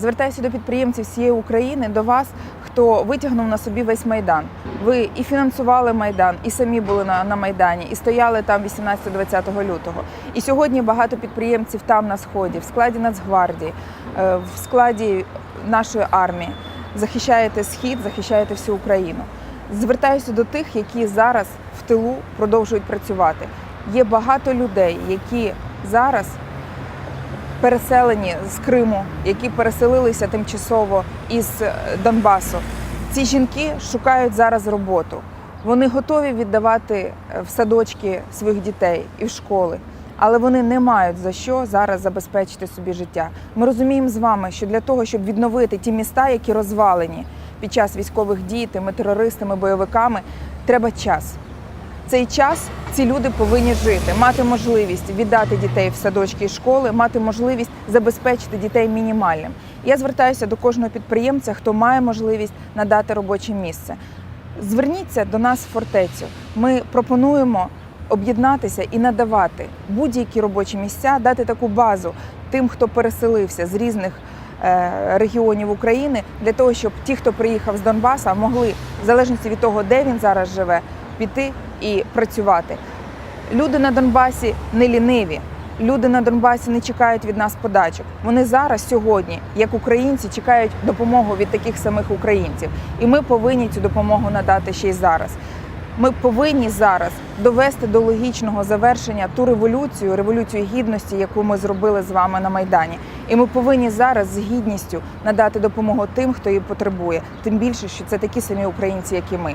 Звертаюся до підприємців всієї України, до вас, хто витягнув на собі весь майдан. Ви і фінансували майдан, і самі були на, на майдані, і стояли там 18-20 лютого. І сьогодні багато підприємців там на сході, в складі Нацгвардії, е, в складі нашої армії. Захищаєте схід, захищаєте всю Україну. Звертаюся до тих, які зараз в тилу продовжують працювати. Є багато людей, які зараз переселені з Криму, які переселилися тимчасово із е, Донбасу. Ці жінки шукають зараз роботу. Вони готові віддавати е, в садочки своїх дітей і в школи, але вони не мають за що зараз забезпечити собі життя. Ми розуміємо з вами, що для того, щоб відновити ті міста, які розвалені під час військових дій, тими терористами, бойовиками, треба час. Цей час ці люди повинні жити, мати можливість віддати дітей в садочки і школи, мати можливість забезпечити дітей мінімальним. Я звертаюся до кожного підприємця, хто має можливість надати робоче місце. Зверніться до нас в фортецю. Ми пропонуємо об'єднатися і надавати будь-які робочі місця, дати таку базу тим, хто переселився з різних е, регіонів України, для того, щоб ті, хто приїхав з Донбаса, могли, в залежності від того, де він зараз живе, піти і працювати. Люди на Донбасі не ліниві. Люди на Донбасі не чекають від нас подачок. Вони зараз, сьогодні, як українці, чекають допомогу від таких самих українців. І ми повинні цю допомогу надати ще й зараз. Ми повинні зараз довести до логічного завершення ту революцію, революцію гідності, яку ми зробили з вами на Майдані. І ми повинні зараз з гідністю надати допомогу тим, хто її потребує, тим більше, що це такі самі українці, як і ми.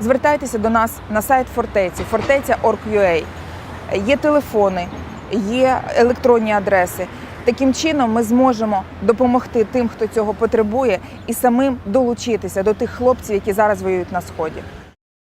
Звертайтеся до нас на сайт фортеці, фортеця.org.ua. Є телефони, є електронні адреси. Таким чином ми зможемо допомогти тим, хто цього потребує, і самим долучитися до тих хлопців, які зараз воюють на сході.